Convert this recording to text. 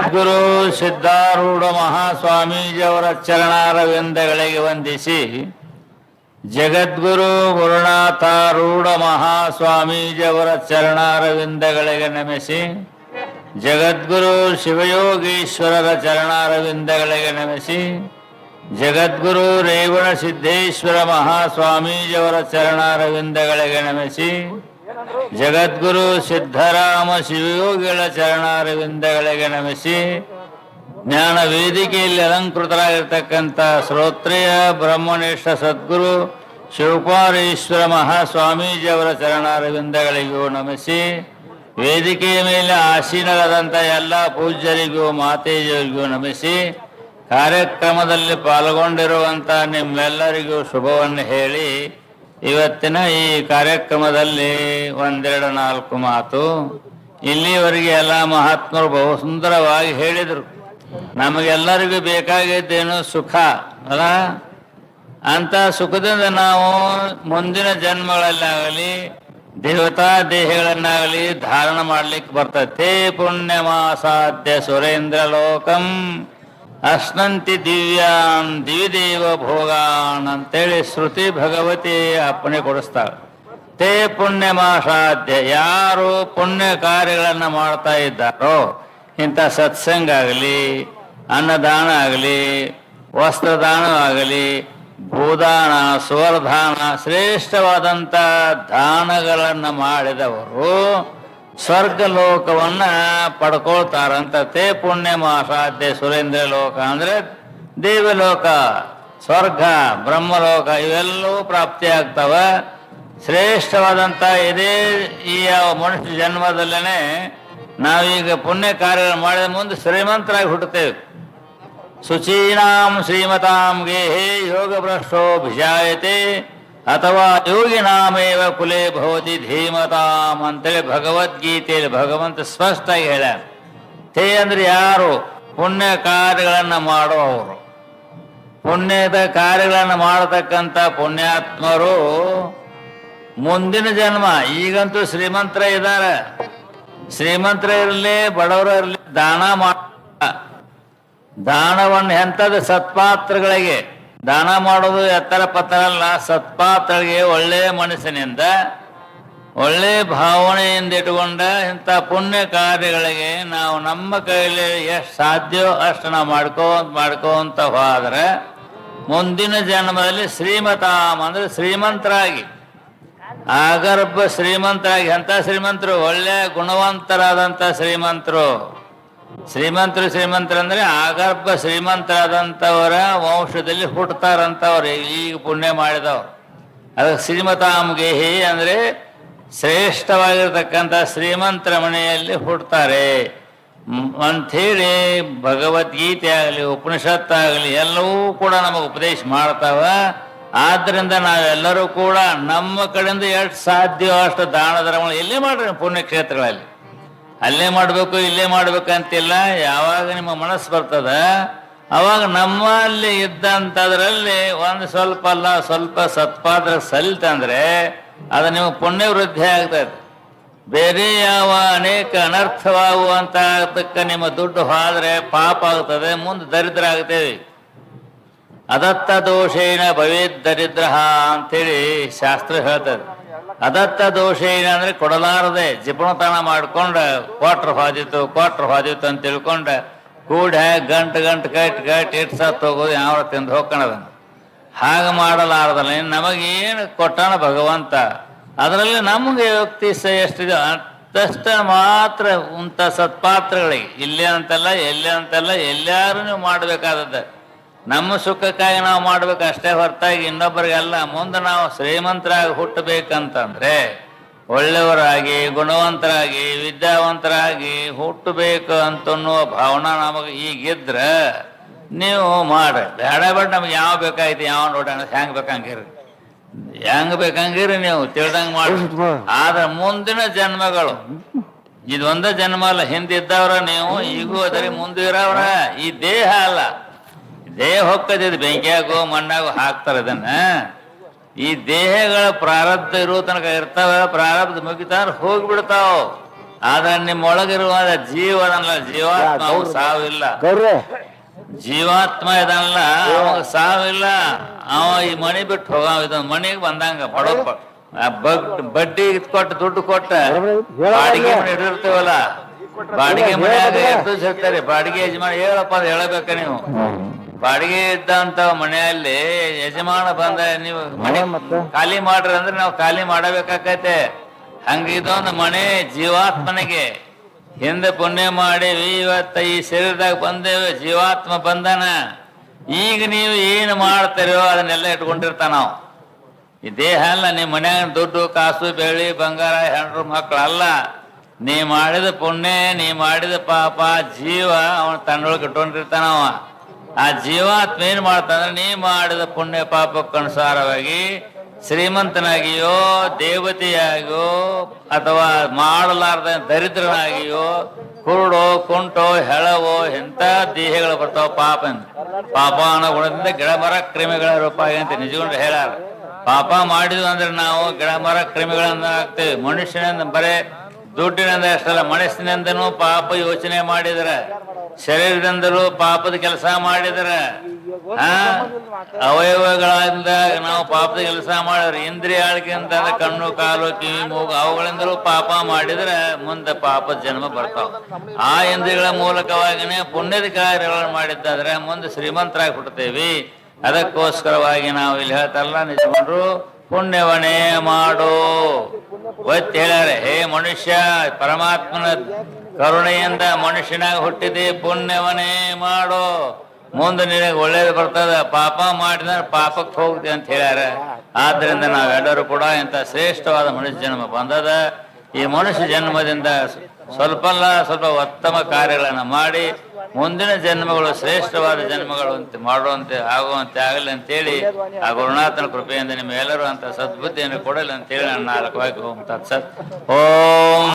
ಜಗದ್ಗುರು ಸಿದ್ಧಾರೂಢ ಮಹಾಸ್ವಾಮೀಜಿಯವರ ಚರಣಾರವಿಂದಗಳಿಗೆ ವಂದಿಸಿ ಜಗದ್ಗುರು ಗುರುನಾಥಾರೂಢ ಮಹಾಸ್ವಾಮೀಜಿಯವರ ಚರಣಾರವಿಂದಗಳಿಗೆ ನಮಿಸಿ ಜಗದ್ಗುರು ಶಿವಯೋಗೀಶ್ವರರ ಚರಣಾರವಿಂದಗಳಿಗೆ ನಮಿಸಿ ಜಗದ್ಗುರು ರೇವಣ ಸಿದ್ದೇಶ್ವರ ಮಹಾಸ್ವಾಮೀಜಿಯವರ ಚರಣಾರವಿಂದಗಳಿಗೆ ನಮಿಸಿ ಜಗದ್ಗುರು ಸಿದ್ಧರಾಮ ಶಿವಯೋಗಿಗಳ ಚರಣಾರವಿಂದಗಳಿಗೆ ನಮಿಸಿ ಜ್ಞಾನ ವೇದಿಕೆಯಲ್ಲಿ ಅಲಂಕೃತರಾಗಿರ್ತಕ್ಕಂಥ ಶ್ರೋತ್ರೇಯ ಬ್ರಹ್ಮನಿಷ್ಠ ಸದ್ಗುರು ಶಿವಪಾರೇಶ್ವರ ಮಹಾಸ್ವಾಮೀಜಿಯವರ ಚರಣಾರವಿಂದಗಳಿಗೂ ನಮಿಸಿ ವೇದಿಕೆಯ ಮೇಲೆ ಆಸೀನರಾದಂಥ ಎಲ್ಲ ಪೂಜ್ಯರಿಗೂ ಮಾತೇಜರಿಗೂ ನಮಿಸಿ ಕಾರ್ಯಕ್ರಮದಲ್ಲಿ ಪಾಲ್ಗೊಂಡಿರುವಂಥ ನಿಮ್ಮೆಲ್ಲರಿಗೂ ಶುಭವನ್ನು ಹೇಳಿ ಇವತ್ತಿನ ಈ ಕಾರ್ಯಕ್ರಮದಲ್ಲಿ ಒಂದೆರಡು ನಾಲ್ಕು ಮಾತು. ಇಲ್ಲಿವರೆಗೆ ಎಲ್ಲ ಮಹಾತ್ಮರು ಬಹು ಸುಂದರವಾಗಿ ಹೇಳಿದರು. ನಮಗೆಲ್ಲರಿಗೂ ಬೇಕಾಗಿದ್ದೇನು ಸುಖ, ಅಲ್ಲ? ಅಂತ ಸುಖದಿಂದ ನಾವು ಮುಂದಿನ ಜನ್ಮಗಳಲ್ಲಾಗಲಿ, ದೇವತಾ ದೇಹಗಳನ್ನಾಗಲಿ ಧಾರಣ ಮಾಡ್ಲಿಕ್ಕೆ ಪುಣ್ಯ ಮಾಸಾಧ್ಯ ಸುರೇಂದ್ರ ಲೋಕಂ. ಅಶ್ನಂತಿ ದಿವ್ಯಾನ್ ದಿವಿದೇವ ಭೋಗಾನ್ ಅಂತೇಳಿ ಶ್ರುತಿ ಭಗವತಿ ಅಪ್ಪಣೆ ಕೊಡಿಸ್ತಾಳೆ. ತೇ ಪುಣ್ಯ ಮಾಸಾಧ್ಯ ಯಾರು ಪುಣ್ಯ ಕಾರ್ಯಗಳನ್ನು ಮಾಡ್ತಾ ಇದ್ದಾರೋ, ಇಂಥ ಸತ್ಸಂಗ ಆಗಲಿ, ಅನ್ನದಾನ ಆಗಲಿ, ವಸ್ತ್ರದಾನ ಆಗಲಿ ಭೂದಾನ ಸುವರ್ಧಾನ ಶ್ರೇಷ್ಠವಾದಂಥ ದಾನಗಳನ್ನು ಮಾಡಿದವರು ಸ್ವರ್ಗ ಲೋಕವನ್ನ ಪಡ್ಕೊಳ್ತಾರಂತ ತೇ ಪುಣ್ಯ ಮಾಸಾಧ್ಯ ಸುರೇಂದ್ರ ಲೋಕ ಅಂದ್ರೆ ದೇವಲೋಕ, ಸ್ವರ್ಗ, ಬ್ರಹ್ಮಲೋಕ ಇವೆಲ್ಲವೂ ಪ್ರಾಪ್ತಿಯಾಗ್ತವ ಶ್ರೇಷ್ಠವಾದಂಥ ಇದೇ ಈ ಮನುಷ್ಯ ಜನ್ಮದಲ್ಲೇ ನಾವೀಗ ಪುಣ್ಯ ಕಾರ್ಯ ಮಾಡಿದ ಮುಂದೆ ಶ್ರೀಮಂತರಾಗಿ ಹುಟ್ಟುತ್ತೇವೆ. ಶುಚೀನಾಂ ಶ್ರೀಮತಾಂ ಗೇಹೇ ಯೋಗ ಭ್ರಷ್ಟೋ ಭಿಜಾಯತೆ ಅಥವಾ ಯೋಗಿ ನಾಮೇವ ಕುಲೇ ಭವತಿ ಧೀಮತಾಮ್ ಅಂತೇಳಿ ಭಗವದ್ಗೀತೆಯಲ್ಲಿ ಭಗವಂತ ಸ್ಪಷ್ಟವಾಗಿ ಹೇಳ ತೇ ಅಂದ್ರೆ ಯಾರು? ಪುಣ್ಯ ಕಾರ್ಯಗಳನ್ನು ಮಾಡುವವರು. ಪುಣ್ಯದ ಕಾರ್ಯಗಳನ್ನು ಮಾಡತಕ್ಕಂಥ ಪುಣ್ಯಾತ್ಮರು ಮುಂದಿನ ಜನ್ಮ. ಈಗಂತೂ ಶ್ರೀಮಂತರ ಇದ್ದಾರೆ. ಶ್ರೀಮಂತರ ಇರಲಿ, ಬಡವರು ಇರಲಿ, ದಾನ ಮಾಡ. ದಾನವನ್ನು ಎಂಥದ್ದು ಸತ್ಪಾತ್ರಗಳಿಗೆ ದಾನ ಮಾಡೋದು ಎತ್ತರ ಪತ್ರ ಅಲ್ಲ ಸತ್ಪಾತ್ರಗಳಿಗೆ ಒಳ್ಳೆಯ ಮನಸ್ಸಿನಿಂದ, ಒಳ್ಳೆ ಭಾವನೆಯಿಂದ ಇಟ್ಟುಕೊಂಡ ಇಂಥ ಪುಣ್ಯ ಕಾರ್ಯಗಳಿಗೆ ನಾವು ನಮ್ಮ ಕೈಯಲ್ಲಿ ಎಷ್ಟು ಸಾಧ್ಯವೋ ಅಷ್ಟು ನಾವು ಮಾಡ್ಕೋಂತ ಮಾಡ್ಕೋಂತ ಹೋದ್ರೆ ಮುಂದಿನ ಜನ್ಮದಲ್ಲಿ ಶ್ರೀಮತಾಮ ಅಂದ್ರೆ ಶ್ರೀಮಂತರಾಗಿ, ಆಗರ್ಭ ಶ್ರೀಮಂತರಾಗಿ, ಎಂಥ ಶ್ರೀಮಂತರು? ಒಳ್ಳೆ ಗುಣವಂತರಾದಂಥ ಶ್ರೀಮಂತರು. ಶ್ರೀಮಂತರು ಶ್ರೀಮಂತರು ಅಂದ್ರೆ ಆಗರ್ಭ ಶ್ರೀಮಂತರಾದಂಥವರ ವಂಶದಲ್ಲಿ ಹುಟ್ಟತಾರಂಥವ್ರು ಈಗ ಪುಣ್ಯ ಮಾಡಿದವ್ರು. ಅದಕ್ಕೆ ಶ್ರೀಮತಾಂಗೇಹಿ ಅಂದರೆ ಶ್ರೇಷ್ಠವಾಗಿರ್ತಕ್ಕಂಥ ಶ್ರೀಮಂತರ ಮನೆಯಲ್ಲಿ ಮ್, ಅಂಥೇಳಿ ಭಗವದ್ಗೀತೆ ಆಗಲಿ ಉಪನಿಷತ್ತಾಗಲಿ ಎಲ್ಲವೂ ಕೂಡ ನಮಗೆ ಉಪದೇಶ ಮಾಡ್ತಾವ. ಆದ್ದರಿಂದ ನಾವೆಲ್ಲರೂ ಕೂಡ ನಮ್ಮ ಕಡೆಯಿಂದ ಎಷ್ಟು ಸಾಧ್ಯವೋ ಅಷ್ಟು ದಾನ ಧರ್ಮಗಳು ಎಲ್ಲಿ ಮಾಡ್ರಿ ಪುಣ್ಯಕ್ಷೇತ್ರಗಳಲ್ಲಿ? ಅಲ್ಲೇ ಮಾಡಬೇಕು, ಇಲ್ಲೇ ಮಾಡ್ಬೇಕಂತಿಲ್ಲ ಯಾವಾಗ ನಿಮ್ಮ ಮನಸ್ಸು ಬರ್ತದ? ಅವಾಗ ನಮ್ಮಲ್ಲಿ ಇದ್ದಂಥದ್ರಲ್ಲಿ ಒಂದು ಸ್ವಲ್ಪ ಅಲ್ಲ, ಸ್ವಲ್ಪ ಸತ್ಪಾತ್ರ ಸಲ್ತಂದ್ರೆ ಅದು ನಿಮ್ಮ ಪುಣ್ಯ ವೃದ್ಧಿ ಆಗ್ತದೆ. ಬೇರೆ ಯಾವ ಅನೇಕ ಅನರ್ಥವಾಗುವಂತಕ್ಕ ನಿಮ್ಮ ದುಡ್ಡು ಹಾದ್ರೆ ಪಾಪ ಆಗ್ತದೆ, ಮುಂದೆ ದರಿದ್ರ ಆಗ್ತೇವೆ. ಅದತ್ತ ದೋಷೇನ ಭವೇದ್ ದರಿದ್ರ ಅಂತೇಳಿ ಶಾಸ್ತ್ರ ಹೇಳ್ತದೆ. ಅದತ್ತ ದೋಷ ಏನಂದ್ರೆ ಕೊಡಲಾರದೆ ಜಿಪಣತನ ಮಾಡ್ಕೊಂಡು ಕ್ವಾಟ್ರ್ ಹೋದಿತ್ತು ಕ್ವಾಟ್ರ್ ಹೋದಿತ್ತು ಅಂತ ತಿಳ್ಕೊಂಡು ಕೂಡ ಗಂಟು ಗಂಟು ಕಟ್ ಕಟ್ ಇಟ್ಟು ಸತ್ತು ಹೋಗೋದು ಯಾವ ತಿಂದು ಹೋಗ್ಕೊಂಡದನ್ನು ಹಾಗೆ ಮಾಡಲಾರದಲ್ಲ ನಮಗೇನು ಕೊಟ್ಟಣ ಭಗವಂತ? ಅದರಲ್ಲಿ ನಮಗೆ ವ್ಯಕ್ತಿ ಎಷ್ಟಿದೆ? ಅಂತಷ್ಟ ಮಾತ್ರ ಉಂಥ ಸತ್ಪಾತ್ರಗಳಿಗೆ. ಇಲ್ಲೇ ಅಂತಲ್ಲ, ಎಲ್ಲೇ ಅಂತಲ್ಲ ಎಲ್ಲಾರು ನೀವು ಮಾಡಬೇಕಾದದ್ದು. ನಮ್ಮ ಸುಖಕ್ಕಾಗಿ ನಾವು ಮಾಡ್ಬೇಕು ಅಷ್ಟೇ ಹೊರತಾಗಿ ಇನ್ನೊಬ್ಬರಿಗೆಲ್ಲ ಮುಂದೆ ನಾವು ಶ್ರೀಮಂತರಾಗಿ ಹುಟ್ಟಬೇಕಂತಂದ್ರೆ ಒಳ್ಳೆಯವರಾಗಿ ಗುಣವಂತರಾಗಿ ವಿದ್ಯಾವಂತರಾಗಿ ಹುಟ್ಟಬೇಕು ಅಂತನ್ನುವ ಭಾವನೆ ನಮಗೆ ಈಗಿದ್ರೆ ನೀವು ಮಾಡ್ರಿ. ಬೇಡ ಬೇಡ ನಮ್ಗೆ ಯಾವ ಬೇಕಾಯ್ತು ಯಾವ ನೋಡೋಣ ಹೆಂಗ್ ಬೇಕಂಗಿರಿ ಹೆಂಗ್ ಬೇಕಂಗಿರಿ ನೀವು ತಿಳ್ದಂಗ್ ಮಾಡಿ ಆದ್ರೆ ಮುಂದಿನ ಜನ್ಮಗಳು ಇದೊಂದ ಜನ್ಮ ಅಲ್ಲ ಹಿಂದಿದ್ದವ್ರ ನೀವು ಈಗೂ ಅದರಿ ಮುಂದಿರವ್ರ. ಈ ದೇಹ ಅಲ್ಲ. ದೇಹ ಹೊಕ್ಕದಿದ್ದು ಬೆಂಕಿಯಾಗೋ ಮಣ್ಣಾಗೋ ಹಾಕ್ತಾರ ಇದನ್ನ. ಈ ದೇಹಗಳ ಪ್ರಾರಬ್ಧ ಇರೋ ತನಕ ಇರ್ತಾವ ಪ್ರಾರಬ್ಧ ಮುಗಿತಾರ ಹೋಗ್ಬಿಡ್ತಾವ. ಆದ್ರೆ ನಿಮ್ಮೊಳಗಿರುವ ಜೀವನಲ್ಲ ಜೀವಾತ್ಮ ಸಾವಿಲ್ಲ. ಜೀವಾತ್ಮ ಇದಲ್ಲ ಅವಾಗ ಸಾವಿಲ್ಲ. ಅವ ಈ ಮಣಿ ಬಿಟ್ಟು ಹೋಗ ಇದೊಂದು ಮಣಿಗೆ ಬಂದಂಗ ಬಗ್- ಬಡ್ಡಿ ಕೊಟ್ಟು ದುಡ್ಡು ಕೊಟ್ಟ ಬಾಡಿಗೆ ಮನೆ ಹಿಡಿದಿರ್ತೀವಲ್ಲ ಬಾಡಿಗೆ ಮನೆ ಎದ್ದು ಸಿಗ್ತಾರೆ ಬಾಡಿಗೆ ಯಜಮಾನ ಹೇಳಪ್ಪ ಅದು ಹೇಳಬೇಕ ನೀವು. ಬಾಡಿಗೆ ಇದ್ದಂತ ಮನೆಯಲ್ಲಿ ಯಜಮಾನ ಬಂದ ನೀವು ಮನೆ ಖಾಲಿ ಮಾಡ್ರಿ ಅಂದ್ರೆ ನಾವು ಖಾಲಿ ಮಾಡಬೇಕಾಕೈತೆ ಹಂಗ ಇದೊಂದು ಮನೆ ಜೀವಾತ್ಮನಿಗೆ. ಹಿಂದೆ ಪುಣ್ಯ ಮಾಡೇವಿ ಇವತ್ತ ಈ ಶರೀರದಾಗ ಬಂದೇವೆ ಜೀವಾತ್ಮ ಬಂದನ. ಈಗ ನೀವು ಏನು ಮಾಡ್ತೀರೋ ಅದನ್ನೆಲ್ಲ ಇಟ್ಕೊಂಡಿರ್ತಾನ ನಾವು. ಈ ದೇಹ ಅಲ್ಲ ನಿಮ್ಮ ಮನ್ಯಾಗ ದುಡ್ಡು ಕಾಸು ಬೆಳ್ಳಿ ಬಂಗಾರ ಹೆಂಡ್ರು ಮಕ್ಕಳು ಅಲ್ಲ. ನೀ ಮಾಡಿದ ಪುಣ್ಯ ನೀ ಮಾಡಿದ ಪಾಪ ಜೀವ ಅವನ ತನ್ನೊಳಗೆ ಇಟ್ಕೊಂಡಿರ್ತಾನವ ಆ ಜೀವಾತ್ಮ ಏನ್ ಮಾಡ್ತಾನೆ ನೀ ಮಾಡಿದ ಪುಣ್ಯ ಪಾಪಕ್ಕನುಸಾರವಾಗಿ ಶ್ರೀಮಂತನಾಗಿಯೋ, ದೇವತೆಯಾಗಿಯೋ, ಅಥವಾ ಮಾಡಲಾರ್ದ ದರಿದ್ರನಾಗಿಯೋ, ಕುರುಡೋ, ಕುಂಟೋ, ಹೆಳವೋ, ಎಂತ ದೇಹಗಳು ಬರ್ತಾವ ಪಾಪ ಪಾಪ ಅನ್ನೋ ಗುಣದಿಂದ ಗಿಡ, ಮರ, ಕ್ರಿಮಿಗಳ ರೂಪ ಅಂತ ನಿಜಗೊಂಡು ಹೇಳಾರ. ಪಾಪ ಮಾಡಿದ್ವು ಅಂದ್ರೆ ನಾವು ಗಿಡ, ಮರ, ಕ್ರಿಮಿಗಳನ್ನ ಆಗ್ತೇವೆ. ಮನುಷ್ಯನಿಂದ ಬರೇ ದುಡ್ಡಿನಿಂದ ಅಷ್ಟಲ್ಲ, ಮನಸ್ಸಿನಿಂದನೂ ಪಾಪ ಯೋಚನೆ ಮಾಡಿದ್ರ. ಶರೀರದಿಂದಲೂ ಪಾಪದ ಕೆಲಸ ಮಾಡಿದ್ರ ಅವಯವಗಳಿಂದ ನಾವು ಪಾಪದ ಕೆಲಸ ಮಾಡಿದ್ರೆ ಇಂದ್ರಿಯ ಆಳ್ಕೆ ಅಂತ ಅಂದ್ರೆ ಕಣ್ಣು ಕಾಲು ಕಿವಿ ಮೂಗು ಅವುಗಳಿಂದಲೂ ಪಾಪ ಮಾಡಿದ್ರೆ ಮುಂದೆ ಪಾಪದ ಜನ್ಮ ಬರ್ತಾವ. ಆ ಇಂದ್ರಿಯಗಳ ಮೂಲಕವಾಗಿನೇ ಪುಣ್ಯದ ಕಾರ್ಯಗಳನ್ನು ಮಾಡಿದ್ದಾದ್ರೆ ಮುಂದೆ ಶ್ರೀಮಂತರಾಗಿ ಹುಡ್ತೇವಿ ಅದಕ್ಕೋಸ್ಕರವಾಗಿ ನಾವು ಇಲ್ಲಿ ಹೇಳ್ತಾರಲ್ಲ ನಿಜಗೊಂಡ್ರು ಪುಣ್ಯವನೇ ಮಾಡು. ಒತ್ತಿ ಹೇಳ್ಯಾರೆ ಹೇ ಮನುಷ್ಯ ಪರಮಾತ್ಮನ ಕರುಣೆಯಿಂದ ಮನುಷ್ಯನಾಗ ಹುಟ್ಟಿದೆ ಪುಣ್ಯವನೇ ಮಾಡು. ಮುಂದೆ ನಿನಗೆ ಒಳ್ಳೇದು ಬರ್ತದ. ಪಾಪ ಮಾಡಿದ್ರೆ ಪಾಪಕ್ಕೆ ಹೋಗುತ್ತೆ ಅಂತ ಹೇಳ್ಯಾರ. ಆದ್ರಿಂದ ನಾವೆಲ್ಲರೂ ಕೂಡ ಇಂಥ ಶ್ರೇಷ್ಠವಾದ ಮನುಷ್ಯ ಜನ್ಮ ಬಂದದ. ಈ ಮನುಷ್ಯ ಜನ್ಮದಿಂದ ಸ್ವಲ್ಪ ಅಲ್ಲ ಸ್ವಲ್ಪ ಉತ್ತಮ ಕಾರ್ಯಗಳನ್ನು ಮಾಡಿ, ಮುಂದಿನ ಜನ್ಮಗಳು ಶ್ರೇಷ್ಠವಾದ ಜನ್ಮಗಳು ಅಂತ ಮಾಡುವಂತೆ, ಆಗುವಂತೆ ಆಗಲಿ ಅಂತೇಳಿ ಆ ಗುರುನಾಥನ ಕೃಪೆಯಿಂದ ನಿಮ್ಮೆಲ್ಲರೂ ಅಂತ ಸದ್ಬುದ್ಧಿಯನ್ನು ಕೊಡಲಿ ಅಂತೇಳಿ ನಾನು ನಾಲ್ಕು ವಾಕ್ಯ ಹೋಗ್ತಾ ಸರ್ ಓಂ